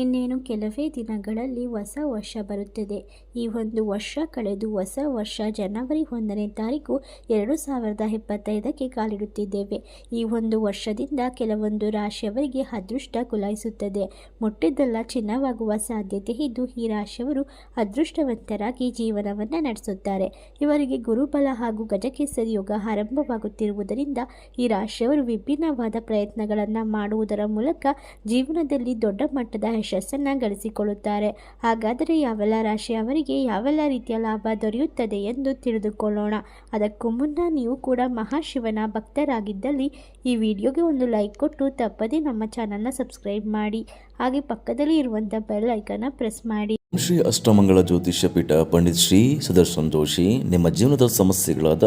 ಇನ್ನೇನು ಕೆಲವೇ ದಿನಗಳಲ್ಲಿ ಹೊಸ ವರ್ಷ ಬರುತ್ತದೆ. ಈ ಒಂದು ವರ್ಷ ಕಳೆದು ಹೊಸ ವರ್ಷ ಜನವರಿ ಒಂದನೇ ತಾರೀಕು ಎರಡು ಸಾವಿರದ ಇಪ್ಪತ್ತೈದಕ್ಕೆ ಕಾಲಿಡುತ್ತಿದ್ದೇವೆ. ಈ ಒಂದು ವರ್ಷದಿಂದ ಕೆಲವೊಂದು ರಾಶಿಯವರಿಗೆ ಅದೃಷ್ಟ ಕುಲಾಯಿಸುತ್ತದೆ. ಮುಟ್ಟಿದ್ದೆಲ್ಲ ಚಿನ್ನವಾಗುವ ಸಾಧ್ಯತೆ ಇದ್ದು, ಈ ರಾಶಿಯವರು ಅದೃಷ್ಟವಂತರಾಗಿ ಜೀವನವನ್ನು ನಡೆಸುತ್ತಾರೆ. ಇವರಿಗೆ ಗುರುಬಲ ಹಾಗೂ ಗಜಕೇಸರಿ ಯೋಗ ಆರಂಭವಾಗುತ್ತಿರುವುದರಿಂದ ಈ ರಾಶಿಯವರು ವಿಭಿನ್ನವಾದ ಪ್ರಯತ್ನಗಳನ್ನು ಮಾಡುವುದರ ಮೂಲಕ ಜೀವನದಲ್ಲಿ ದೊಡ್ಡ ಮಟ್ಟದ ಯಶಸ್ಸನ್ನು ಗಳಿಸಿಕೊಳ್ಳುತ್ತಾರೆ. ಹಾಗಾದರೆ ಯಾವೆಲ್ಲ ರಾಶಿಯವರಿಗೆ ಯಾವೆಲ್ಲ ರೀತಿಯ ಲಾಭ ದೊರೆಯುತ್ತದೆ ಎಂದು ತಿಳಿದುಕೊಳ್ಳೋಣ. ಅದಕ್ಕೂ ಮುನ್ನ ನೀವು ಕೂಡ ಮಹಾಶಿವನ ಭಕ್ತರಾಗಿದ್ದಲ್ಲಿ ಈ ವಿಡಿಯೋಗೆ ಒಂದು ಲೈಕ್ ಕೊಟ್ಟು ತಪ್ಪದೇ ನಮ್ಮ ಚಾನಲ್ನ ಸಬ್ಸ್ಕ್ರೈಬ್ ಮಾಡಿ. ಹಾಗೆ ಪಕ್ಕದಲ್ಲಿ ಇರುವಂಥ ಬೆಲ್ ಐಕನ್ನ ಪ್ರೆಸ್ ಮಾಡಿ. ಶ್ರೀ ಅಷ್ಟಮಂಗಳ ಜ್ಯೋತಿಷ್ಯ ಪೀಠ ಪಂಡಿತ್ ಶ್ರೀ ಸುದರ್ಶನ್ ಜೋಶಿ, ನಿಮ್ಮ ಜೀವನದ ಸಮಸ್ಯೆಗಳಾದ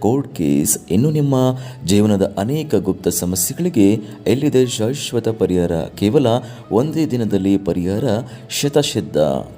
ಕೋರ್ಟ್ ಕೇಸ್ ಇನ್ನು ನಿಮ್ಮ ಜೀವನದ ಅನೇಕ ಗುಪ್ತ ಸಮಸ್ಯೆಗಳಿಗೆ ಎಲ್ಲಿದೆ ಶಾಶ್ವತ ಪರಿಹಾರ? ಕೇವಲ ಒಂದೇ ದಿನದಲ್ಲಿ ಪರಿಹಾರ? ಶತಶಿದ್ಧ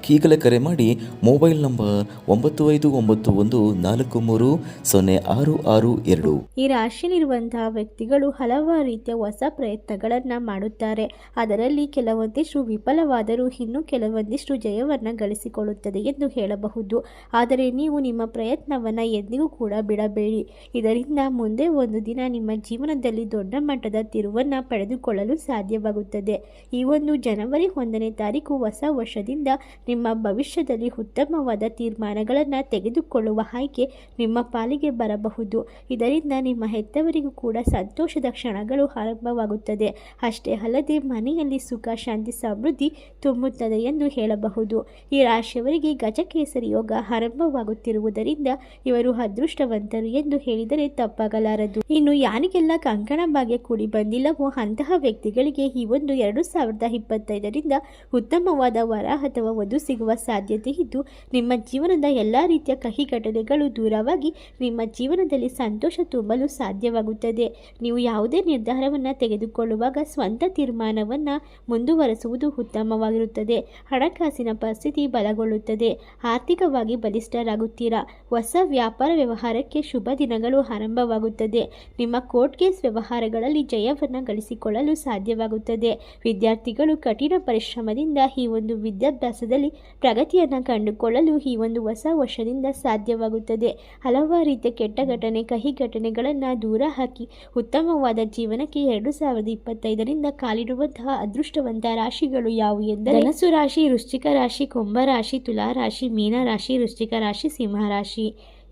ಈಗಲೇ ಕರೆ ಮಾಡಿ ಮೊಬೈಲ್ ನಂಬರ್ ಒಂಬತ್ತು ಐದು ಒಂಬತ್ತು ಒಂದು ನಾಲ್ಕು ಮೂರು ಸೊನ್ನೆ ಆರು ಆರು ಎರಡು. ಈ ರಾಶಿಯಲ್ಲಿರುವಂತಹ ವ್ಯಕ್ತಿಗಳು ಹಲವಾರು ರೀತಿಯ ಹೊಸ ಪ್ರಯತ್ನಗಳನ್ನು ಮಾಡುತ್ತಾರೆ. ಅದರಲ್ಲಿ ಕೆಲವೊಂದಿಷ್ಟು ವಿಫಲವಾದರೂ ಇನ್ನು ಕೆಲವೊಂದಿಷ್ಟು ಜಯವನ್ನು ಗಳಿಸಿಕೊಳ್ಳುತ್ತದೆ ಎಂದು ಹೇಳಬಹುದು. ಆದರೆ ನೀವು ನಿಮ್ಮ ಪ್ರಯತ್ನವನ್ನು ಎಂದಿಗೂ ಕೂಡ ಬಿಡಬೇಡಿ. ಇದರಿಂದ ಮುಂದೆ ಒಂದು ದಿನ ನಿಮ್ಮ ಜೀವನದಲ್ಲಿ ದೊಡ್ಡ ಮಟ್ಟದ ತಿರುವನ್ನು ಪಡೆದುಕೊಳ್ಳಲು ಸಾಧ್ಯವಾಗುತ್ತದೆ. ಈ ಒಂದು ಜನವರಿ ಒಂದನೇ ತಾರೀಕು ಹೊಸ ವರ್ಷದಿಂದ ನಿಮ್ಮ ಭವಿಷ್ಯದಲ್ಲಿ ಉತ್ತಮವಾದ ತೀರ್ಮಾನಗಳನ್ನು ತೆಗೆದುಕೊಳ್ಳುವ ಆಯ್ಕೆ ನಿಮ್ಮ ಪಾಲಿಗೆ ಬರಬಹುದು. ಇದರಿಂದ ನಿಮ್ಮ ಹೆತ್ತವರಿಗೂ ಕೂಡ ಸಂತೋಷದ ಕ್ಷಣಗಳು ಆರಂಭವಾಗುತ್ತದೆ. ಅಷ್ಟೇ ಅಲ್ಲದೆ ಮನೆಯಲ್ಲಿ ಸುಖ, ಶಾಂತಿ, ಸಮೃದ್ಧಿ ತುಂಬುತ್ತದೆ ಎಂದು ಹೇಳಬಹುದು. ಈ ರಾಶಿಯವರಿಗೆ ಗಜಕೇಸರಿ ಯೋಗ ಆರಂಭವಾಗುತ್ತಿರುವುದರಿಂದ ಇವರು ಅದೃಷ್ಟವಂತರು ಎಂದು ಹೇಳಿದರೆ ತಪ್ಪಾಗಲಾರದು. ಇನ್ನು ಯಾರಿಗೆಲ್ಲ ಕಂಕಣ ಭಾಗ್ಯ ಕೂಡಿ ಬಂದಿಲ್ಲವೋ ಅಂತಹ ವ್ಯಕ್ತಿಗಳಿಗೆ ಈ ಒಂದು ಎರಡು ಸಾವಿರದ ಇಪ್ಪತ್ತೈದರಿಂದ ಉತ್ತಮವಾದ ವರ ಅಥವಾ ವಧು ಸಿಗುವ ಸಾಧ್ಯತೆ ಇದ್ದು, ನಿಮ್ಮ ಜೀವನದ ಎಲ್ಲ ರೀತಿಯ ಕಹಿ ಘಟನೆಗಳು ದೂರವಾಗಿ ನಿಮ್ಮ ಜೀವನದಲ್ಲಿ ಸಂತೋಷ ತುಂಬಲು ಸಾಧ್ಯವಾಗುತ್ತದೆ. ನೀವು ಯಾವುದೇ ನಿರ್ಧಾರವನ್ನು ತೆಗೆದುಕೊಳ್ಳುವಾಗ ಸ್ವಂತ ತೀರ್ಮಾನವನ್ನು ಮುಂದುವರೆಸುವುದು ಉತ್ತಮವಾಗಿರುತ್ತದೆ. ಹಣಕಾಸಿನ ಪರಿಸ್ಥಿತಿ ಬಲಗೊಳ್ಳುತ್ತದೆ. ಆರ್ಥಿಕವಾಗಿ ಬಲಿಷ್ಠರಾಗುತ್ತೀರಾ? ಹೊಸ ವ್ಯಾಪಾರ ವ್ಯವಹಾರಕ್ಕೆ ಶುಭ ದಿನಗಳು ಆರಂಭವಾಗುತ್ತದೆ. ನಿಮ್ಮ ಕೋರ್ಟ್ ಕೇಸ್ ವ್ಯವಹಾರಗಳಲ್ಲಿ ಜಯವನ್ನು ಗಳಿಸಿಕೊಳ್ಳಲು ಸಾಧ್ಯವಾಗುತ್ತದೆ. ವಿದ್ಯಾರ್ಥಿಗಳು ಕಠಿಣ ಪರಿಶ್ರಮದಿಂದ ಈ ಒಂದು ವಿದ್ಯಾಭ್ಯಾಸದಲ್ಲಿ ಪ್ರಗತಿಯನ್ನು ಕಂಡುಕೊಳ್ಳಲು ಈ ಒಂದು ಹೊಸ ವರ್ಷದಿಂದ ಸಾಧ್ಯವಾಗುತ್ತದೆ. ಹಲವಾರು ರೀತಿಯ ಕೆಟ್ಟ ಘಟನೆ, ಕಹಿ ಘಟನೆಗಳನ್ನು ದೂರ ಹಾಕಿ ಉತ್ತಮವಾದ ಜೀವನಕ್ಕೆ ಎರಡು ಸಾವಿರದ ಇಪ್ಪತ್ತೈದರಿಂದ ಕಾಲಿಡುವಂತಹ ಅದೃಷ್ಟವಂತ ರಾಶಿಗಳು ಯಾವುವು ಎಂದರೆ ಧನಸು ರಾಶಿ, ವೃಶ್ಚಿಕ ರಾಶಿ, ಕುಂಭ ರಾಶಿ, ತುಲಾ ರಾಶಿ, ಮೀನ ರಾಶಿ, ವೃಶ್ಚಿಕ ರಾಶಿ, ಸಿಂಹ ರಾಶಿ.